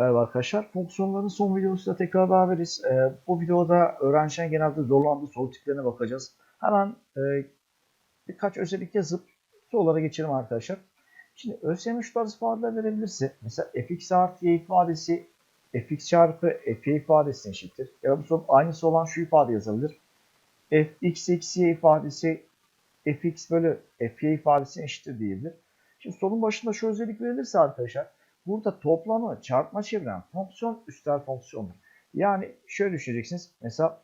Merhaba arkadaşlar. Fonksiyonların son videosunda tekrar beraberiz. Ee, bu videoda öğrencilerin genelde zorlandığı soru tiplerine bakacağız. Hemen e, birkaç özellik yazıp sorulara geçelim arkadaşlar. Şimdi ÖSYM şu tarz ifadeler verebilirse mesela fx artı y ifadesi fx çarpı fy ifadesine eşittir. Ya da bu soru aynısı olan şu ifade yazabilir. fx eksi y ifadesi fx bölü fy ifadesine eşittir diyebilir. Şimdi sorunun başında şu özellik verilirse arkadaşlar Burada toplamı çarpma çeviren fonksiyon üstel fonksiyondur. Yani şöyle düşüneceksiniz. Mesela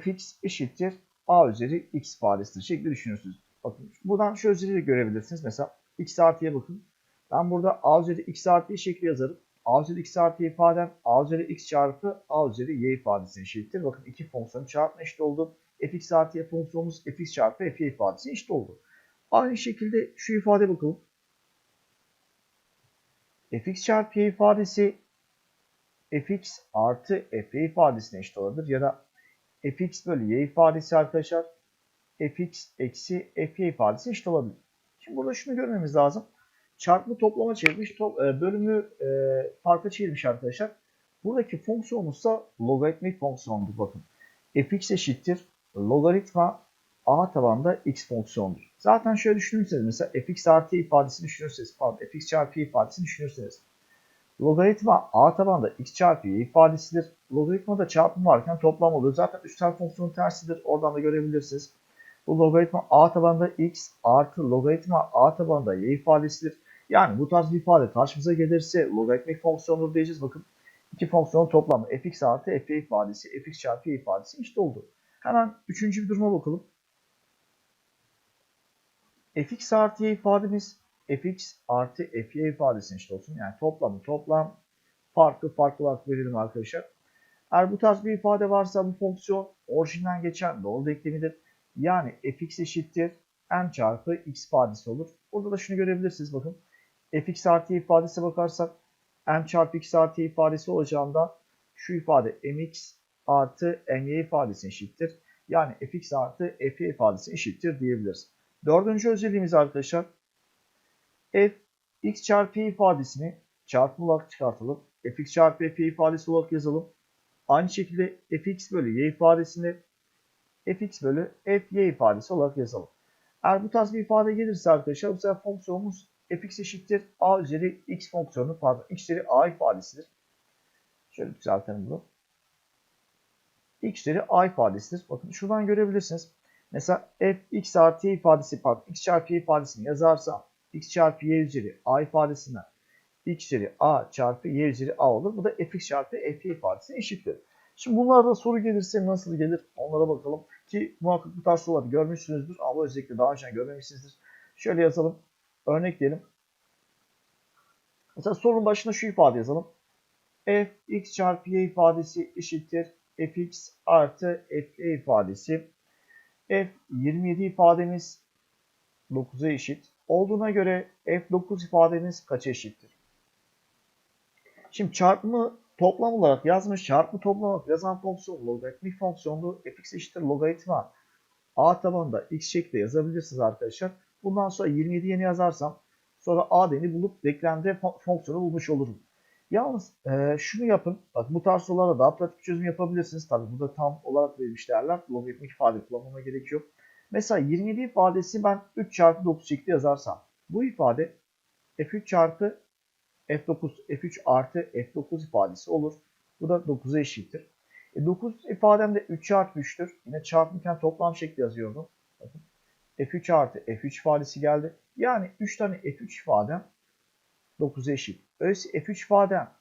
fx eşittir a üzeri x ifadesidir şekli düşünürsünüz. Bakın buradan şu özelliği de görebilirsiniz. Mesela x artıya bakın. Ben burada a üzeri x artı şekli yazarım. a üzeri x artı ifadem a üzeri x çarpı a üzeri y ifadesine eşittir. Bakın iki fonksiyonu çarpma eşit oldu. fx artı y fonksiyonumuz fx çarpı fy ifadesine eşit oldu. Aynı şekilde şu ifade bakalım fx çarpı y ifadesi fx artı fy ifadesine eşit olabilir. Ya da fx bölü y ifadesi arkadaşlar fx eksi fy ifadesine eşit olabilir. Şimdi burada şunu görmemiz lazım. Çarpımı toplama çevirmiş, top, e, bölümü e, farka çevirmiş arkadaşlar. Buradaki fonksiyonumuzsa logaritmik fonksiyondur bakın. fx eşittir logaritma a tabanda x fonksiyondur. Zaten şöyle düşünürseniz mesela fx artı ifadesini düşünürseniz pardon fx çarpı ifadesini düşünürseniz logaritma a tabanda x çarpı y ifadesidir. Logaritmada çarpım varken toplam oluyor. Zaten üstel fonksiyonun tersidir. Oradan da görebilirsiniz. Bu logaritma a tabanda x artı logaritma a tabanda y ifadesidir. Yani bu tarz bir ifade karşımıza gelirse logaritmik fonksiyondur diyeceğiz. Bakın iki fonksiyonun toplamı fx artı fy ifadesi fx çarpı y ifadesi işte oldu. Hemen üçüncü bir duruma bakalım fx artı y ifademiz fx artı fy ifadesine eşit olsun. Yani toplamı toplam farklı farklı olarak verelim arkadaşlar. Eğer bu tarz bir ifade varsa bu fonksiyon orijinden geçen doğru denklemidir. Yani fx eşittir n çarpı x ifadesi olur. Burada da şunu görebilirsiniz bakın. fx artı y ifadesine bakarsak n çarpı x artı y ifadesi olacağından şu ifade mx artı my ifadesi eşittir. Yani fx artı fy ifadesi eşittir diyebiliriz. Dördüncü özelliğimiz arkadaşlar f x çarpı y ifadesini çarpım olarak çıkartalım. fx çarpı f ifadesi olarak yazalım. Aynı şekilde fx bölü y ifadesini fx bölü f y ifadesi olarak yazalım. Eğer bu tarz bir ifade gelirse arkadaşlar bu sefer fonksiyonumuz fx eşittir a üzeri x fonksiyonu pardon x üzeri a ifadesidir. Şöyle düzeltelim bunu. x üzeri a ifadesidir. Bakın şuradan görebilirsiniz. Mesela f x artı y ifadesi pardon x çarpı y ifadesini yazarsam x çarpı y üzeri a ifadesinden x üzeri a çarpı y üzeri a olur. Bu da fx çarpı fy ifadesine eşittir. Şimdi bunlarda soru gelirse nasıl gelir onlara bakalım. Ki muhakkak bu tarz soruları görmüşsünüzdür ama özellikle daha önce görmemişsinizdir. Şöyle yazalım. Örnek diyelim. Mesela sorunun başına şu ifade yazalım. f x çarpı y ifadesi eşittir fx artı fy ifadesi F27 ifademiz 9'a eşit. Olduğuna göre F9 ifademiz kaça eşittir? Şimdi çarpımı toplam olarak yazmış. Çarpımı toplam olarak yazan fonksiyon logaritmik fonksiyonlu fx eşittir logaritma. A tabanında x şeklinde yazabilirsiniz arkadaşlar. Bundan sonra 27 yeni yazarsam sonra a deni bulup denklemde fonksiyonu bulmuş olurum. Yalnız e, şunu yapın. Bak bu tarz sorularda daha pratik çözüm yapabilirsiniz. Tabi burada tam olarak verilmiş değerler. Logaritmik ifade kullanmama gerek yok. Mesela 27 ifadesi ben 3 çarpı 9 şekli yazarsam bu ifade f3 çarpı f9 f3 artı f9 ifadesi olur. Bu da 9'a eşittir. E 9 ifadem de 3 çarpı 3'tür. Yine çarpımken toplam şekli yazıyordum. Bakın. f3 artı f3 ifadesi geldi. Yani 3 tane f3 ifadem 9'a eşit. Öyleyse f3 ifadem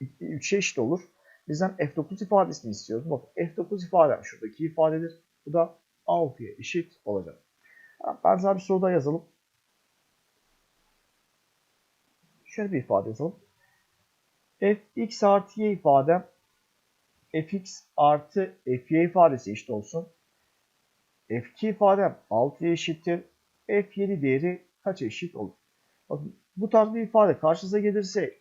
3'e eşit olur. Bizden f9 ifadesini istiyoruz. Bak f9 ifadem şuradaki ifadedir. Bu da 6'ya eşit olacak. Benzer bir soruda yazalım. Şöyle bir ifade yazalım. fx artı y ifadem fx artı fy ifadesi eşit olsun. f2 ifadem 6'ya eşittir. f7 değeri kaç eşit olur? Bakın bu tarz bir ifade karşınıza gelirse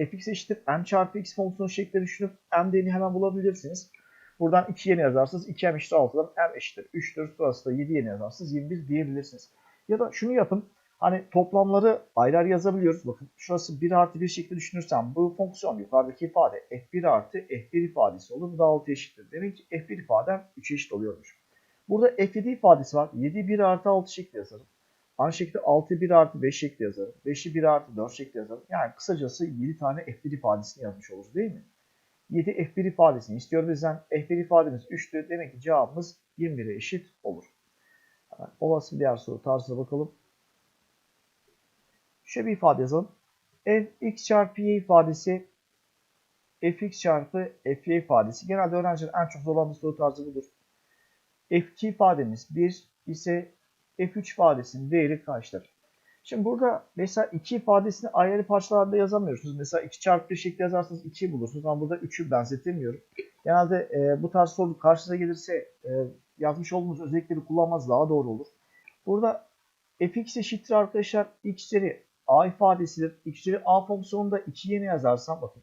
fx eşittir m çarpı x fonksiyonu şeklinde düşünüp m değerini hemen bulabilirsiniz. Buradan 2 yeni yazarsınız. 2m eşittir 6'dan m eşittir 3'tür. Sonrasında 7 yeni yazarsınız 21 diyebilirsiniz. Ya da şunu yapın. Hani toplamları ayrı ayrı yazabiliyoruz. Bakın şurası 1 artı 1 şekli düşünürsem bu fonksiyon yukarıdaki ifade f1 artı f1 ifadesi olur. Bu da 6 eşittir. Demek ki f1 ifadem 3 eşit oluyormuş. Burada f7 ifadesi var. 7 1 artı 6 şekli yazarım. Aynı şekilde 6 1 artı 5 şekli yazarım. 5'i 1 artı 4 şekli yazarım. Yani kısacası 7 tane f1 ifadesini yazmış oluruz değil mi? 7 f1 ifadesini istiyor bizden. f1 ifademiz 3'tü. Demek ki cevabımız 21'e eşit olur. Hemen olası diğer soru tarzına bakalım. Şöyle bir ifade yazalım. fx çarpı y ifadesi fx çarpı fy ifadesi. Genelde öğrencilerin en çok zorlandığı soru tarzı budur. f2 ifademiz 1 ise f3 ifadesinin değeri kaçtır? Şimdi burada mesela 2 ifadesini ayrı parçalarda yazamıyorsunuz. Mesela 2 çarpı 1 şekli yazarsanız 2'yi bulursunuz ama burada 3'ü benzetemiyorum. Genelde e, bu tarz soru karşınıza gelirse e, yazmış olduğumuz özellikleri kullanmanız daha doğru olur. Burada fx eşittir arkadaşlar x üzeri a ifadesidir. x üzeri a fonksiyonunda 2 yeni yazarsam bakın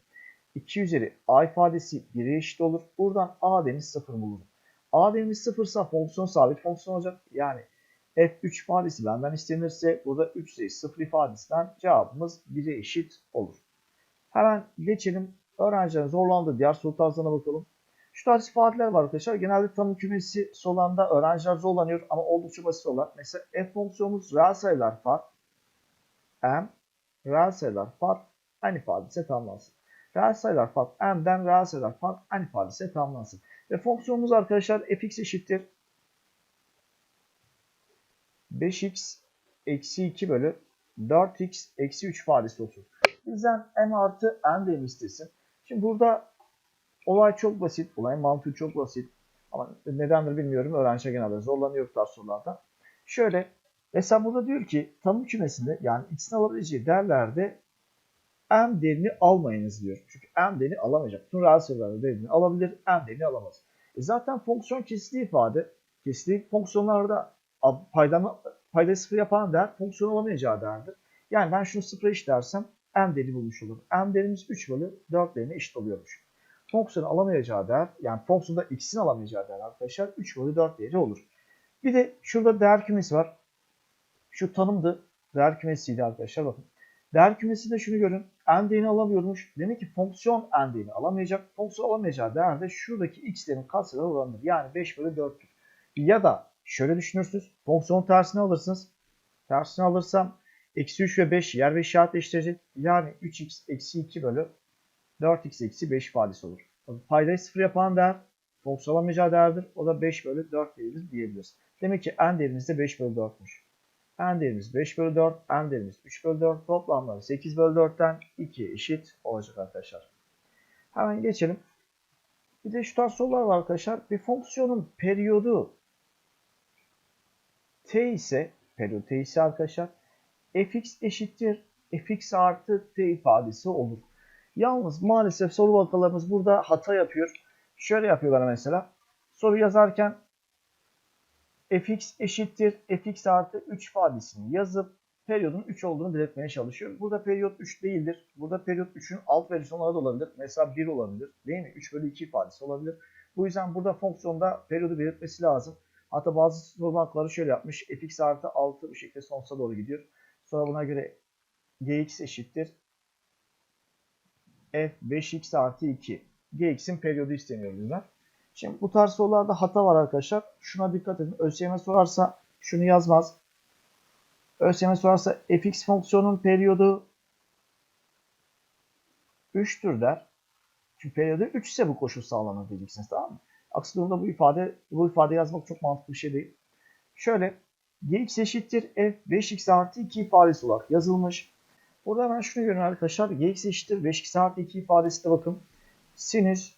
2 üzeri a ifadesi 1'e eşit olur. Buradan a değerimiz 0 bulurum. a değerimiz 0 ise fonksiyon sabit fonksiyon olacak. Yani f3 ifadesi benden istenirse burada 3 üzeri 0 ifadesinden cevabımız 1'e eşit olur. Hemen geçelim. Öğrencilerin zorlandığı diğer soru tarzlarına bakalım. Şu tarz ifadeler var arkadaşlar. Genelde tanım kümesi solanda öğrenciler zorlanıyor ama oldukça basit olan. Mesela f fonksiyonumuz reel sayılar fark m reel sayılar fark n ifadesi tamamlansın. Reel sayılar fark m'den reel sayılar fark n ifadesi tamamlansın. Ve fonksiyonumuz arkadaşlar fx eşittir 5x eksi 2 bölü 4x eksi 3 ifadesi olsun. Bizden m artı n değerini istesin. Şimdi burada olay çok basit. Olayın mantığı çok basit. Ama nedendir bilmiyorum. Öğrenciler genelde zorlanıyor bu tarz sorularda. Şöyle mesela burada diyor ki tanım kümesinde yani x'in alabileceği değerlerde m değerini almayınız diyor. Çünkü m değerini alamayacak. Bütün reel sayılarda değerini alabilir, m değerini alamaz. E zaten fonksiyon kesili ifade. Kesili fonksiyonlarda paydanı, paydayı sıfır yapan değer fonksiyon alamayacağı değerdir. Yani ben şunu sıfır eşit dersem m değeri bulmuş olurum. m değerimiz 3 bölü 4 değerine eşit oluyormuş. Fonksiyonu alamayacağı değer yani fonksiyonda x'in alamayacağı değer arkadaşlar 3 bölü 4 değeri olur. Bir de şurada değer kümesi var. Şu tanımdı. Değer kümesiydi arkadaşlar bakın. Değer kümesi de şunu görün. n değerini alamıyormuş. Demek ki fonksiyon n değerini alamayacak. Fonksiyon alamayacağı değer de şuradaki x'lerin katsayıları oranıdır. Yani 5 bölü 4'tür. Ya da şöyle düşünürsünüz. Fonksiyonun tersini alırsınız. Tersini alırsam eksi 3 ve 5 yer ve işaret değiştirecek. Yani 3x eksi 2 bölü 4x eksi 5 ifadesi olur. Paydayı sıfır yapan değer fonksiyon alamayacağı değerdir. O da 5 bölü 4 değeridir diyebiliriz. Demek ki n değerimiz de 5 bölü 4'müş. n değerimiz 5 bölü 4, n değerimiz 3 bölü 4. Toplamları 8 bölü 4'ten 2 eşit olacak arkadaşlar. Hemen geçelim. Bir de şu tarz sorular var arkadaşlar. Bir fonksiyonun periyodu t ise, periyot t ise arkadaşlar fx eşittir fx artı t ifadesi olur. Yalnız maalesef soru bankalarımız burada hata yapıyor. Şöyle yapıyorlar mesela. Soru yazarken fx eşittir fx artı 3 ifadesini yazıp periyodun 3 olduğunu belirtmeye çalışıyor. Burada periyot 3 değildir. Burada periyot 3'ün alt versiyonları da olabilir. Mesela 1 olabilir. Değil mi? 3 bölü 2 ifadesi olabilir. Bu yüzden burada fonksiyonda periyodu belirtmesi lazım. Hatta bazı soru bankaları şöyle yapmış. fx artı 6 bu şekilde sonsuza doğru gidiyor. Sonra buna göre gx eşittir f 5x artı 2. gx'in periyodu isteniyor bizden. Şimdi bu tarz sorularda hata var arkadaşlar. Şuna dikkat edin. ÖSYM sorarsa şunu yazmaz. ÖSYM sorarsa fx fonksiyonun periyodu 3'tür der. Çünkü periyodu 3 ise bu koşul sağlanır diyeceksiniz tamam mı? Aksi durumda bu ifade bu ifade yazmak çok mantıklı bir şey değil. Şöyle gx eşittir f 5x artı 2 ifadesi olarak yazılmış. Burada hemen şunu görün arkadaşlar. gx eşittir 5x artı 2 ifadesi de bakın. Sinüs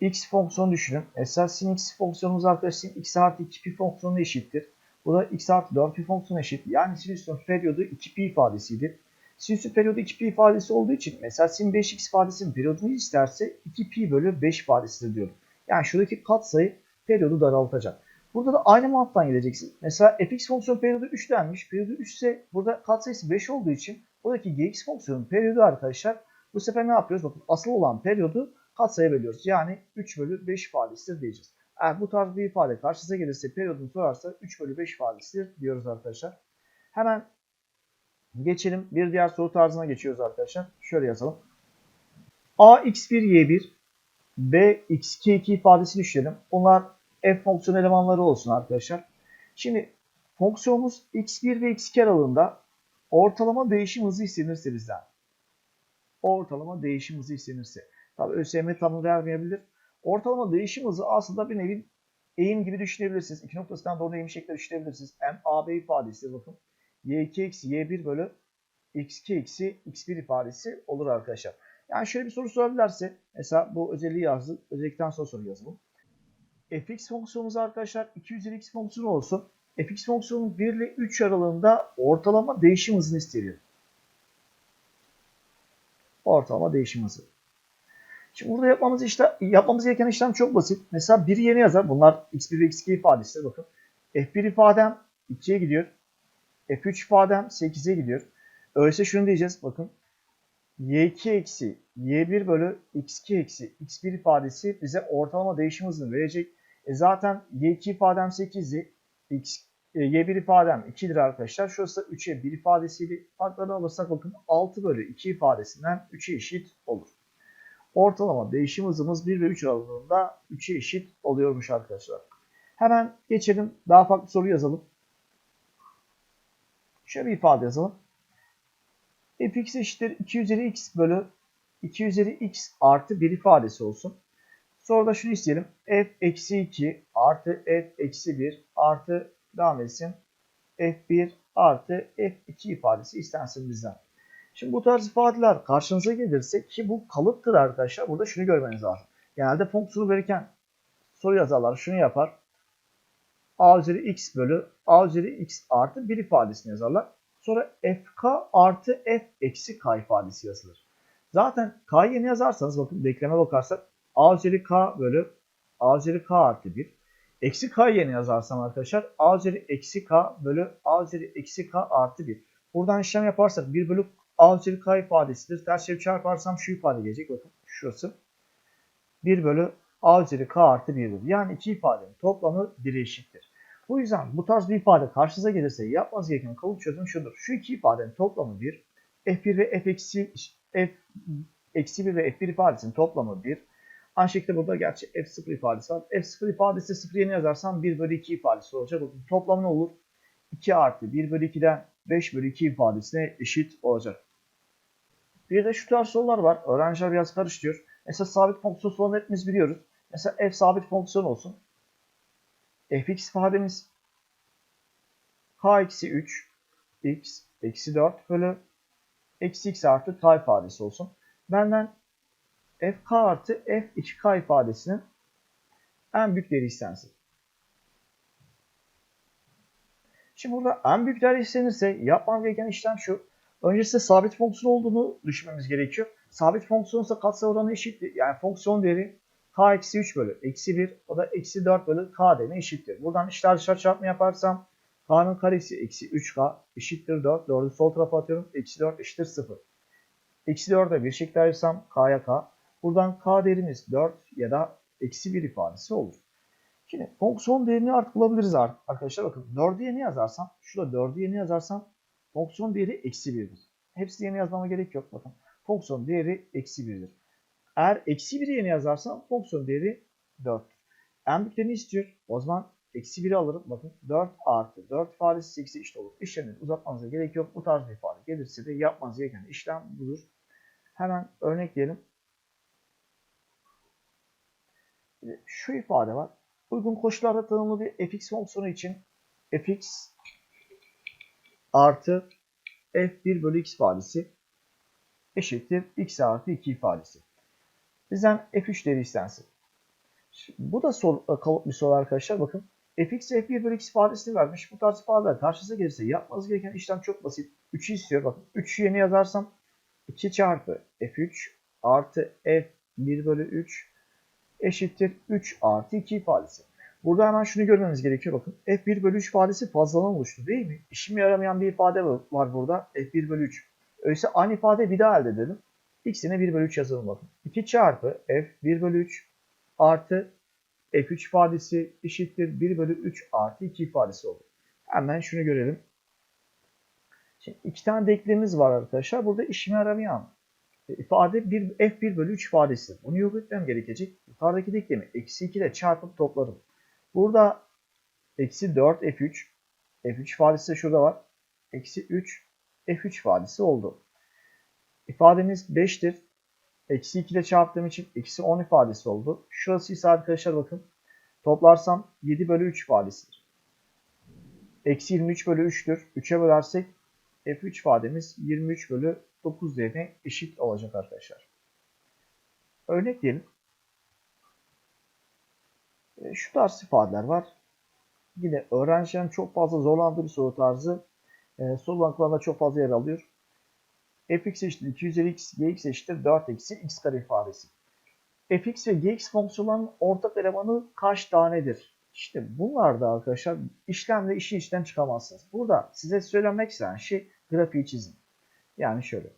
x fonksiyonu düşünün. Esas sin x fonksiyonumuz arkadaşlar x artı 2 pi fonksiyonu eşittir. Bu da x artı 4 pi fonksiyonu eşit. Yani sinüsün periyodu 2 pi ifadesiydi. Sinüsün periyodu 2 pi ifadesi olduğu için mesela sin 5x ifadesinin periyodunu isterse 2 pi bölü 5 ifadesidir diyorum. Yani şuradaki katsayı periyodu daraltacak. Burada da aynı mantıktan geleceksin. Mesela fx fonksiyon periyodu 3 denmiş. Periyodu 3 ise burada katsayısı 5 olduğu için buradaki gx fonksiyonun periyodu arkadaşlar bu sefer ne yapıyoruz? Bakın asıl olan periyodu katsayı bölüyoruz. Yani 3 bölü 5 ifadesidir diyeceğiz. Eğer bu tarz bir ifade karşınıza gelirse periyodunu sorarsa 3 bölü 5 ifadesidir diyoruz arkadaşlar. Hemen Geçelim. Bir diğer soru tarzına geçiyoruz arkadaşlar. Şöyle yazalım. a x1 y1 b x2 2 ifadesini işleyelim. Bunlar f fonksiyon elemanları olsun arkadaşlar. Şimdi fonksiyonumuz x1 ve x2 aralığında ortalama değişim hızı istenirse bizden. Ortalama değişim hızı istenirse. Tabi ÖSYM tanım vermeyebilir. Ortalama değişim hızı aslında bir nevi eğim gibi düşünebilirsiniz. İki noktasından doğru eğim şeklinde düşünebilirsiniz. M, A, B ifadesi bakın. Y2 eksi Y1 bölü X2 eksi X1 ifadesi olur arkadaşlar. Yani şöyle bir soru sorabilirse mesela bu özelliği yazdık. Özellikten sonra soru yazalım. fx fonksiyonumuz arkadaşlar 2 üzeri x fonksiyonu olsun. fx fonksiyonun 1 ile 3 aralığında ortalama değişim hızını istiyor. Ortalama değişim hızı. Şimdi burada yapmamız işte yapmamız gereken işlem çok basit. Mesela biri yeni yazar. Bunlar x1 ve x2 ifadesi. Bakın. f1 ifadem 2'ye gidiyor. f3 ifadem 8'e gidiyor. Öyleyse şunu diyeceğiz. Bakın. Y2 eksi y1 bölü x2 eksi x1 ifadesi bize ortalama değişim hızını verecek. E zaten y2 ifadem 8'di. X, e, y1 ifadem 2'dir arkadaşlar. Şurası da 3'e 1 ifadesiyle farklarını alırsak bakın 6 bölü 2 ifadesinden 3'e eşit olur. Ortalama değişim hızımız 1 ve 3 aralığında 3'e eşit oluyormuş arkadaşlar. Hemen geçelim. Daha farklı soru yazalım. Şöyle bir ifade yazalım. Fx eşittir 2 üzeri x bölü 2 üzeri x artı 1 ifadesi olsun. Sonra da şunu isteyelim. f eksi 2 artı f eksi 1 artı devam etsin. f1 artı f2 ifadesi istensin bizden. Şimdi bu tarz ifadeler karşınıza gelirse ki bu kalıptır arkadaşlar. Burada şunu görmeniz lazım. Genelde fonksiyonu verirken soru yazarlar şunu yapar. a üzeri x bölü a üzeri x artı 1 ifadesini yazarlar. Sonra fk artı f eksi k ifadesi yazılır. Zaten k'yı yeni yazarsanız bakın denkleme bakarsak a üzeri k bölü a üzeri k artı 1. Eksi k yeni yazarsam arkadaşlar a üzeri eksi k bölü a üzeri eksi k artı 1. Buradan işlem yaparsak 1 bölü a üzeri k ifadesidir. Ters çevirip çarparsam şu ifade gelecek. Bakın şurası. 1 bölü a üzeri k artı 1'dir. Yani iki ifadenin toplamı 1'e eşittir. Bu yüzden bu tarz bir ifade karşınıza gelirse yapmanız gereken kalıp çözüm şudur. Şu iki ifadenin toplamı 1. f1 ve f eksi f eksi 1 ve f1 ifadesinin toplamı 1. Aynı şekilde burada gerçi f0 ifadesi var. f0 ifadesi 0 yerine yazarsam 1 bölü 2 ifadesi olacak. Toplamı ne olur? 2 artı 1 bölü 2'den 5 bölü 2 ifadesine eşit olacak. Bir de şu tarz sorular var. Öğrenciler biraz karıştırıyor. Mesela sabit fonksiyon sorularını hepimiz biliyoruz. Mesela f sabit fonksiyon olsun. Fx ifademiz k eksi 3 x eksi 4 bölü eksi x artı k ifadesi olsun. Benden fk artı f2k ifadesinin en büyük değeri istensin. Şimdi burada en büyük değer istenirse yapmam gereken işlem şu. Öncesinde sabit fonksiyon olduğunu düşünmemiz gerekiyor. Sabit fonksiyonsa katsayı oranı eşittir. Yani fonksiyon değeri k eksi 3 bölü eksi 1 o da eksi 4 bölü k değerine eşittir. Buradan içler dışarı çarpma yaparsam k'nın karesi eksi 3k eşittir 4. 4'ü sol tarafa atıyorum. Eksi 4 eşittir 0. Eksi 4'e bir şekilde ayırsam k'ya k. Buradan k değerimiz 4 ya da eksi 1 ifadesi olur. Şimdi fonksiyon değerini artık bulabiliriz arkadaşlar. Bakın 4'ü yeni yazarsam, şurada 4'ü yeni yazarsam fonksiyon değeri eksi 1'dir. Hepsi yeni yazmama gerek yok. Bakın fonksiyon değeri eksi 1'dir. Eğer eksi 1'i yeni yazarsam fonksiyon değeri 4. En büyüklerini istiyor. O zaman eksi 1'i alırım. Bakın 4 artı 4 ifadesi 8 eşit olur. İşlemi uzatmanıza gerek yok. Bu tarz bir ifade gelirse de yapmanız gereken işlem budur. Hemen örnekleyelim. Şu ifade var. Uygun koşullarda tanımlı bir fx fonksiyonu için fx artı f1 bölü x ifadesi eşittir x artı 2 ifadesi. Bizden f3 değeri istensin. Bu da sol, kalıp bir soru arkadaşlar. Bakın fx f1 bölü x ifadesini vermiş. Bu tarz ifadeler karşınıza gelirse yapmanız gereken işlem çok basit. 3'ü istiyor. Bakın 3'ü yeni yazarsam 2 çarpı f3 artı f1 bölü 3 eşittir 3 artı 2 ifadesi. Burada hemen şunu görmemiz gerekiyor. Bakın f1 bölü 3 ifadesi fazladan oluştu değil mi? İşime yaramayan bir ifade var burada. f1 bölü 3. Öyleyse aynı ifade bir daha elde edelim. X'ine 1 bölü 3 yazalım bakın. 2 çarpı f1 bölü 3 artı f3 ifadesi eşittir 1 bölü 3 artı 2 ifadesi olur. Hemen şunu görelim. Şimdi iki tane denklemimiz var arkadaşlar. Burada işime yaramayan e, ifade bir f1 bölü 3 ifadesi. Bunu yok etmem gerekecek. Yukarıdaki denklemi eksi 2 ile çarpıp topladım. Burada eksi 4 f3 f3 ifadesi de şurada var. Eksi 3 f3 ifadesi oldu. İfademiz 5'tir. Eksi 2 ile çarptığım için eksi 10 ifadesi oldu. Şurası ise arkadaşlar bakın. Toplarsam 7 bölü 3 ifadesidir. Eksi 23 bölü 3'tür. 3'e bölersek f3 ifademiz 23 bölü 9 değerine eşit olacak arkadaşlar. Örnek diyelim. E, Şu tarz ifadeler var. Yine öğrencilerin çok fazla zorlandığı bir soru tarzı. E, soru banklarında çok fazla yer alıyor. Fx eşittir 2 üzeri x, gx eşittir 4 eksi x kare ifadesi. fx ve gx fonksiyonlarının ortak elemanı kaç tanedir? İşte bunlar da arkadaşlar işlemle işi işten çıkamazsınız. Burada size söylemek istenen şey grafiği çizin. Yani şöyle.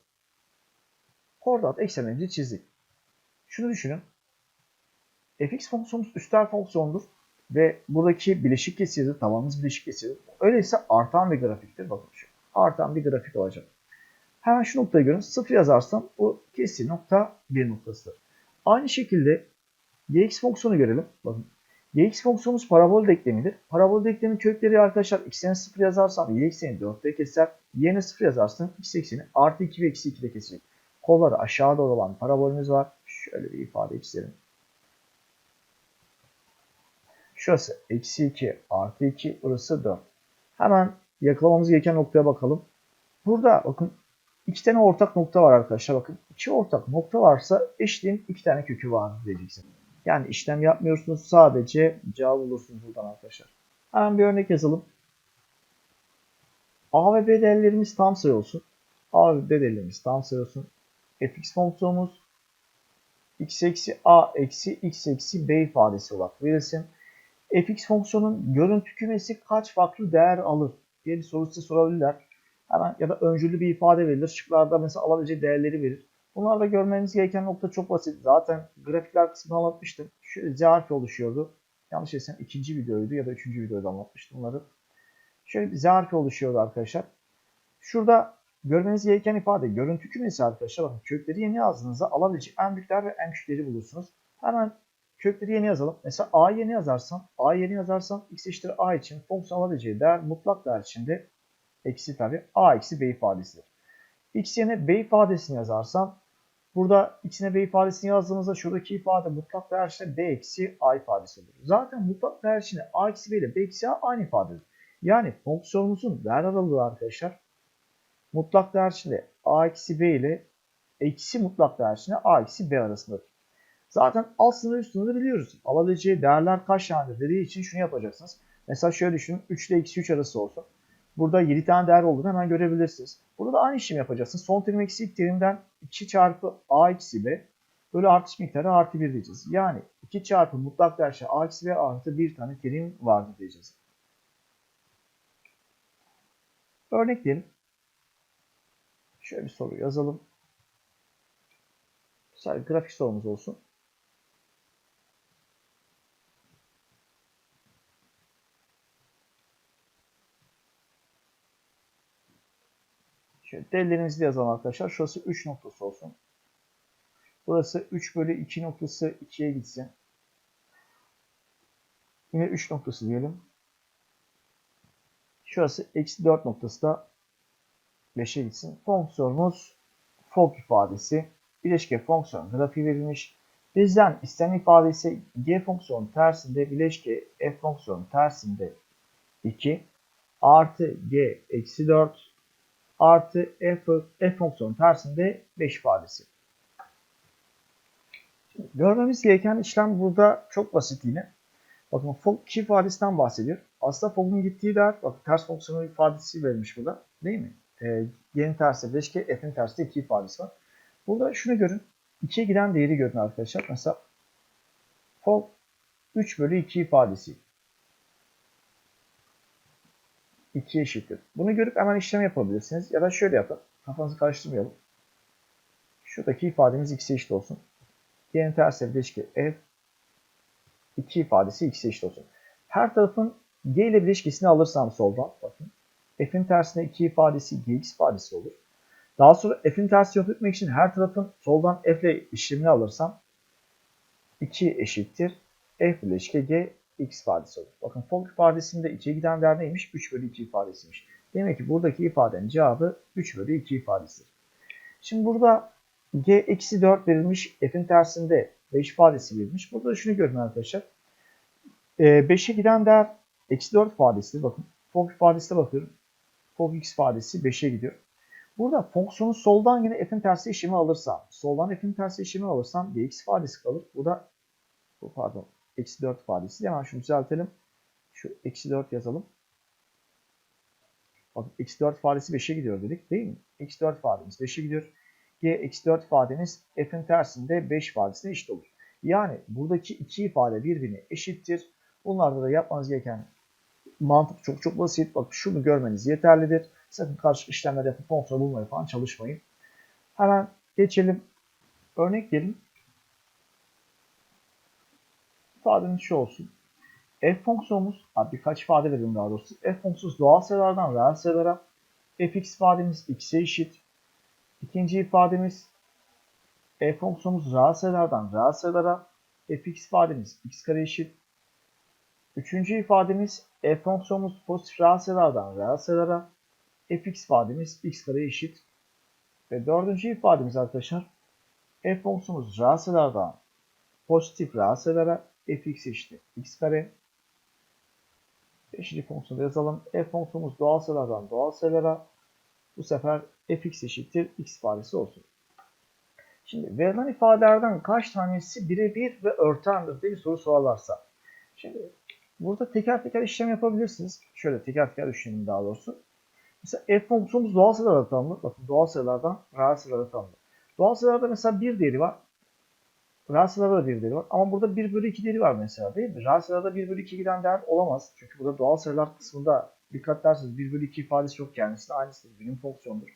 Koordinat eksenimizi çizdik. Şunu düşünün. fx fonksiyonumuz üstel fonksiyondur. Ve buradaki bileşik kesirdir. Tabanımız bileşik kesirdir. Öyleyse artan bir grafiktir. Bakın şu. Artan bir grafik olacak. Hemen şu noktayı görün. 0 yazarsam bu kesir nokta 1 noktasıdır. Aynı şekilde gx fonksiyonu görelim. Bakın. gx fonksiyonumuz parabol denklemidir. Parabol denklemin kökleri arkadaşlar x'e 0 yazarsam y ekseni 4'te keser. y'ne 0 yazarsam x ekseni artı 2 ve eksi 2'de kesecek. Kolları aşağıda olan parabolümüz var. Şöyle bir ifade çizelim. Şurası eksi 2 artı 2 burası 4. Hemen yakalamamız gereken noktaya bakalım. Burada bakın iki tane ortak nokta var arkadaşlar. Bakın iki ortak nokta varsa eşliğin iki tane kökü var diyeceksin. Yani işlem yapmıyorsunuz. Sadece cevap bulursunuz buradan arkadaşlar. Hemen bir örnek yazalım. A ve B değerlerimiz tam sayı olsun. A ve B değerlerimiz tam sayı olsun. fx fonksiyonumuz x eksi a eksi x eksi b ifadesi olarak verilsin. fx fonksiyonun görüntü kümesi kaç farklı değer alır diye bir soru size sorabilirler. Hemen ya da öncüllü bir ifade verilir. Şıklarda mesela alabileceği değerleri verir. Bunlarda görmeniz gereken nokta çok basit. Zaten grafikler kısmını anlatmıştım. Şöyle Z harfi oluşuyordu. Yanlış değilsem ikinci videoydu ya da üçüncü videoda anlatmıştım bunları. Şöyle bir Z harfi oluşuyordu arkadaşlar. Şurada görmeniz gereken ifade görüntü kümesi arkadaşlar. Bakın kökleri yeni yazdığınızda alabilecek en büyükler ve en küçükleri bulursunuz. Hemen kökleri yeni yazalım. Mesela A yeni yazarsam, A yeni yazarsam x eşittir A için fonksiyon alabileceği değer mutlak değer içinde eksi tabi A eksi B ifadesidir. X yerine B ifadesini yazarsam burada X yerine B ifadesini yazdığımızda şuradaki ifade mutlak değer içinde B eksi A ifadesi olur. Zaten mutlak değer içinde A eksi B ile B eksi A aynı ifadedir. Yani fonksiyonumuzun değer aralığı arkadaşlar mutlak değer içinde A eksi B ile eksi mutlak değer içinde A eksi B arasındadır. Zaten alt sınırı üst sınırı biliyoruz. Alabileceği değerler kaç tanedir dediği için şunu yapacaksınız. Mesela şöyle düşünün 3 ile eksi 3 arası olsun. Burada 7 tane değer olduğunu hemen görebilirsiniz. Burada da aynı işlemi yapacaksınız. Son terim eksi ilk terimden 2 çarpı a eksi b böyle artış miktarı artı 1 diyeceğiz. Yani 2 çarpı mutlak değer şey a eksi b artı 1 tane terim vardır diyeceğiz. Örnek diyelim. Şöyle bir soru yazalım. Sadece grafik sorumuz olsun. Şöyle dellerimizi de yazalım arkadaşlar. Şurası 3 noktası olsun. Burası 3 bölü 2 noktası 2'ye gitsin. Yine 3 noktası diyelim. Şurası eksi 4 noktası da 5'e gitsin. Fonksiyonumuz fog ifadesi. Bileşke fonksiyon grafiği verilmiş. Bizden istenen ifade ise g fonksiyonun tersinde bileşke f fonksiyonun tersinde 2 artı g eksi 4 artı f, f fonksiyonun tersinde 5 ifadesi. Şimdi görmemiz gereken işlem burada çok basit yine. Bakın fog ifadesinden bahsediyor. Aslında fog'un gittiği değer, bak ters fonksiyonu ifadesi verilmiş burada. Değil mi? E, y'nin tersi bileşke f'in tersi de 2 ifadesi var. Burada şunu görün. 2'ye giden değeri görün arkadaşlar. Mesela fog 3 bölü 2 ifadesi. 2 eşittir. Bunu görüp hemen işlem yapabilirsiniz. Ya da şöyle yapın. Kafanızı karıştırmayalım. Şuradaki ifademiz x'e eşit olsun. Y'nin tersi bileşke f 2 ifadesi x'e eşit olsun. Her tarafın g ile bileşkesini alırsam soldan bakın. F'in tersine 2 ifadesi gx ifadesi olur. Daha sonra f'in tersi yok etmek için her tarafın soldan f ile işlemini alırsam 2 eşittir f bileşke g x ifadesi olur. Bakın fog ifadesinde 2'ye giden değer neymiş? 3 bölü 2 ifadesiymiş. Demek ki buradaki ifadenin cevabı 3 bölü 2 ifadesidir. Şimdi burada g eksi 4 verilmiş. F'in tersinde 5 ifadesi verilmiş. Burada şunu görün arkadaşlar. 5'e giden değer eksi 4 ifadesidir. Bakın fog ifadesine bakıyorum. Fog x ifadesi 5'e gidiyor. Burada fonksiyonu soldan yine f'in tersi işlemi alırsam, soldan f'in tersi işlemi alırsam gx ifadesi kalır. Bu da pardon eksi 4 ifadesi. Hemen şunu düzeltelim. Şu eksi 4 yazalım. Bakın eksi 4 ifadesi 5'e gidiyor dedik değil mi? Eksi 4 ifademiz 5'e gidiyor. G eksi 4 ifademiz f'in tersinde 5 ifadesine eşit olur. Yani buradaki iki ifade birbirine eşittir. Bunlarda da yapmanız gereken mantık çok çok basit. Bak şunu görmeniz yeterlidir. Sakın karşı işlemler yapıp fonksiyon bulmaya falan çalışmayın. Hemen geçelim. Örnek diyelim. İfademiz şu olsun. F fonksiyonumuz, birkaç ifade verelim daha doğrusu. F fonksiyonumuz doğal sayılardan reel sayılara. fx ifademiz x'e eşit. İkinci ifademiz f fonksiyonumuz reel sayılardan reel sayılara. fx ifademiz x kare eşit. Üçüncü ifademiz f fonksiyonumuz pozitif reel sayılardan reel sayılara. fx ifademiz x kare eşit. Ve dördüncü ifademiz arkadaşlar f fonksiyonumuz reel sayılardan pozitif reel sayılara fx eşittir x kare. Beşinci fonksiyonu yazalım. f fonksiyonumuz doğal sayılardan doğal sayılara bu sefer fx eşittir x ifadesi olsun. Şimdi verilen ifadelerden kaç tanesi birebir ve örtendir diye bir soru sorarlarsa. Şimdi burada teker teker işlem yapabilirsiniz. Şöyle teker teker işlemin daha doğrusu. Mesela f fonksiyonumuz doğal sayılardan tanımlı. Bakın doğal sayılardan reel sayılardan tanımlı. Doğal sayılarda mesela bir değeri var. Sayılarda da bir değeri var. Ama burada 1 bölü 2 değeri var mesela değil mi? Sayılarda 1 bölü 2 giden değer olamaz. Çünkü burada doğal sayılar kısmında dikkat ederseniz 1 bölü 2 ifadesi yok kendisi. Aynısı birim fonksiyondur.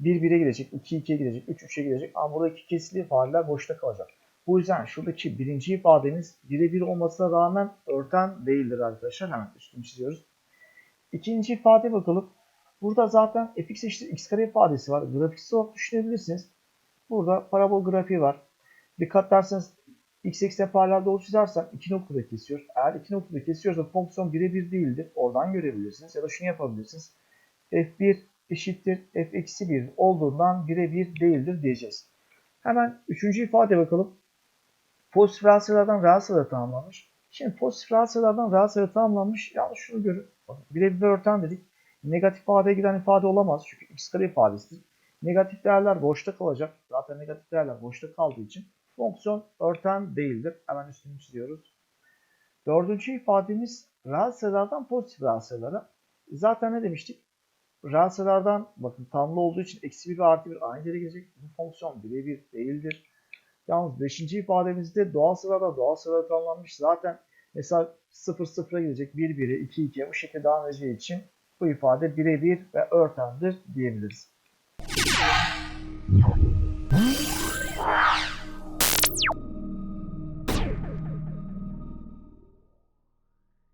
1 1'e gidecek, 2 2'ye gidecek, 3 3'e gidecek. Ama buradaki kesili ifadeler boşta kalacak. Bu yüzden şuradaki birinci ifademiz birebir olmasına rağmen örten değildir arkadaşlar. Hemen üstünü çiziyoruz. İkinci ifadeye bakalım. Burada zaten fx eşittir x kare ifadesi var. Grafiksel olarak düşünebilirsiniz. Burada parabol grafiği var. Dikkat ederseniz x eksen paralel doğru çizersem iki noktada kesiyor. Eğer iki noktada kesiyorsa fonksiyon birebir değildir. Oradan görebilirsiniz. Ya da şunu yapabilirsiniz. f1 eşittir f eksi 1 olduğundan birebir değildir diyeceğiz. Hemen üçüncü ifadeye bakalım. Pozitif reel sayılardan reel sayılar tamamlanmış. Şimdi pozitif reel sayılardan reel sayılar tamamlanmış. Yalnız şunu görün. Birebir örten dedik. Negatif ifadeye giden ifade olamaz. Çünkü x kare ifadesidir. Negatif değerler boşta kalacak. Zaten negatif değerler boşta kaldığı için fonksiyon örten değildir. Hemen üstünü çiziyoruz. Dördüncü ifademiz reel pozitif reel. Zaten ne demiştik? Reel bakın tamlı olduğu için eksi 1 ve artı 1 aynı yere gelecek. Bu fonksiyon birebir değildir. Yalnız 5. ifademizde doğal sayılarda doğal sayılar tanımlanmış. Zaten mesela 0 0'a gidecek 1 1'e 2 2'ye bu şekilde devam edeceği için bu ifade birebir ve örtendir diyebiliriz.